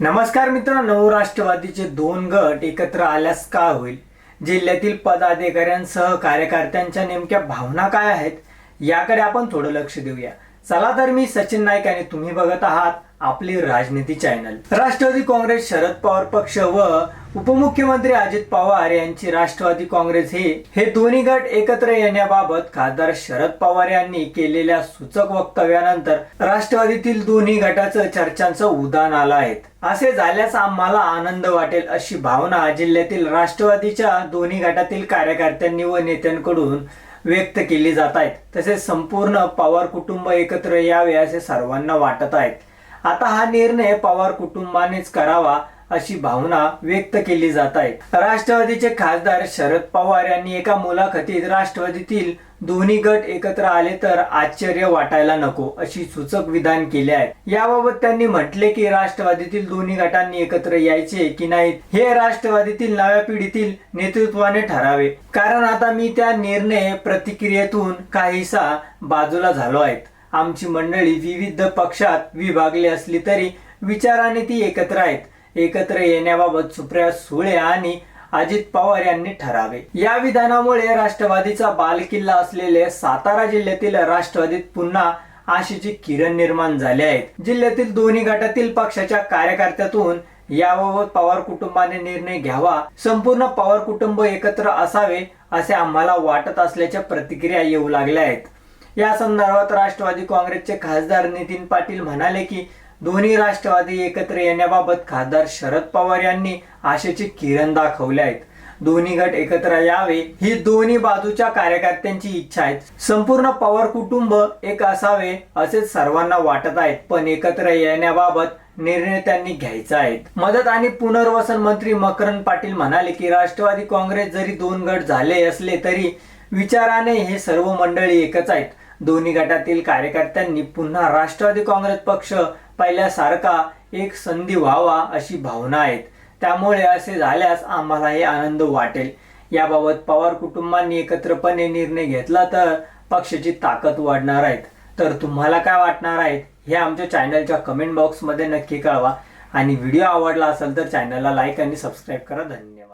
नमस्कार मित्रांनो राष्ट्रवादीचे दोन गट एकत्र आल्यास काय होईल? जिल्ह्यातील पदाधिकाऱ्यांसह कार्यकर्त्यांच्या नेमक्या भावना काय आहेत? याकडे आपण थोडं लक्ष देऊया. चला तर मी सचिन नाईक आणि तुम्ही बघत आहात आपली राजनीती चॅनल. राष्ट्रवादी काँग्रेस शरद पवार पक्ष व उपमुख्यमंत्री अजित पवार यांची राष्ट्रवादी काँग्रेस हे हे दोन्ही गट एकत्र येण्याबाबत खासदार शरद पवार यांनी केलेल्या सूचक वक्तव्यानंतर राष्ट्रवादीतील दोन्ही गटाचं चर्चांचं उदान आलं आहे. असे झाल्यास आम्हाला आनंद वाटेल अशी भावना जिल्ह्यातील राष्ट्रवादीच्या दोन्ही गटातील कार्यकर्त्यांनी व नेत्यांकडून व्यक्त केली जात आहेत. तसेच संपूर्ण पवार कुटुंब एकत्र यावे असे सर्वांना वाटत आहेत. आता हा निर्णय पवार कुटुंबानेच करावा अशी भावना व्यक्त केली जात आहे राष्ट्रवादीचे खासदार शरद पवार यांनी एका मुलाखतीत राष्ट्रवादीतील दोन्ही गट एकत्र आले तर आश्चर्य वाटायला नको अशी सूचक विधान केले आहे याबाबत त्यांनी म्हटले की राष्ट्रवादीतील दोन्ही गटांनी एकत्र यायचे की नाही हे राष्ट्रवादीतील नव्या पिढीतील नेतृत्वाने ठरावे. कारण आता मी त्या निर्णय प्रतिक्रियेतून काहीसा बाजूला झालो आहेत. आमची मंडळी विविध पक्षात विभागली असली तरी विचाराने ती एकत्र आहेत. एकत्र येण्याबाबत सुप्रिया सुळे आणि अजित पवार यांनी ठरावे. या विधानामुळे राष्ट्रवादीचा बालकिल्ला असलेले सातारा जिल्ह्यातील राष्ट्रवादीत पुन्हा आशेचे किरण निर्माण झाले आहेत. जिल्ह्यातील दोन्ही गटातील पक्षाच्या कार्यकर्त्यातून याबाबत पवार कुटुंबाने निर्णय घ्यावा संपूर्ण पवार कुटुंब एकत्र असावे असे आम्हाला वाटत असल्याच्या प्रतिक्रिया येऊ लागल्या आहेत. या संदर्भात राष्ट्रवादी काँग्रेसचे खासदार नितीन पाटील म्हणाले की दोन्ही राष्ट्रवादी एकत्र येण्याबाबत खासदार शरद पवार यांनी आशेचे किरण दाखवले आहेत. दोन्ही गट एकत्र यावे ही दोन्ही बाजूच्या कार्यकर्त्यांची इच्छा आहे संपूर्ण पवार कुटुंब एक असावे असे सर्वांना वाटत आहेत पण एकत्र येण्याबाबत निर्णय त्यांनी घ्यायचा आहे. मदत आणि पुनर्वसन मंत्री मकरंद पाटील म्हणाले की राष्ट्रवादी काँग्रेस जरी दोन गट झाले असले तरी विचाराने हे सर्व मंडळी एकच आहेत. दोन्ही गटातील कार्यकर्त्यांनी पुन्हा राष्ट्रवादी काँग्रेस पक्ष पहिल्यासारखा एक संधी व्हावा अशी भावना आहेत. त्यामुळे असे झाल्यास आम्हालाही आनंद वाटेल. याबाबत पवार कुटुंबांनी एकत्रपणे निर्णय घेतला तर पक्षाची ताकद वाढणार आहेत तर तुम्हाला काय वाटणार आहेत हे आमच्या चॅनलच्या कमेंट बॉक्समध्ये नक्की कळवा. आणि व्हिडिओ आवडला असेल तर चॅनलला लाईक आणि सबस्क्राईब करा. धन्यवाद.